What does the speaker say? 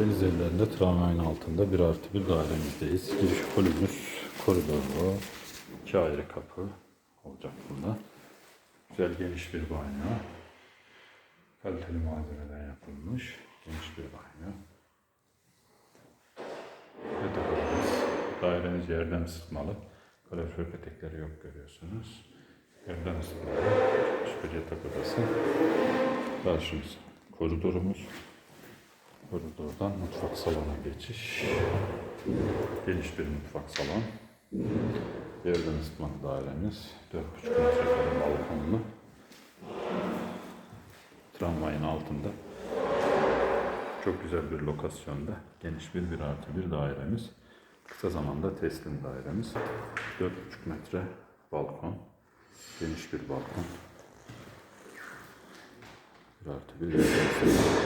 Deniz evlerinde tramvayın altında bir artı bir dairemizdeyiz. Giriş holümüz koridorlu. iki ayrı kapı olacak bunda. Güzel geniş bir banyo. Kaliteli malzemeden yapılmış geniş bir banyo. Yatak odamız. Dairemiz yerden ısıtmalı. Kalorifer petekleri yok görüyorsunuz. Yerden ısıtmalı. Geniş bir yatak odası. Karşımız koridorumuz. Koridordan mutfak salona geçiş. Geniş bir mutfak salon. Yerden ısıtmalı dairemiz. 4,5 metrekare balkonlu. Tramvayın altında. Çok güzel bir lokasyonda. Geniş bir bir artı bir dairemiz. Kısa zamanda teslim dairemiz. 4,5 metre balkon. Geniş bir balkon. Bir artı bir yerden ısıtmalı.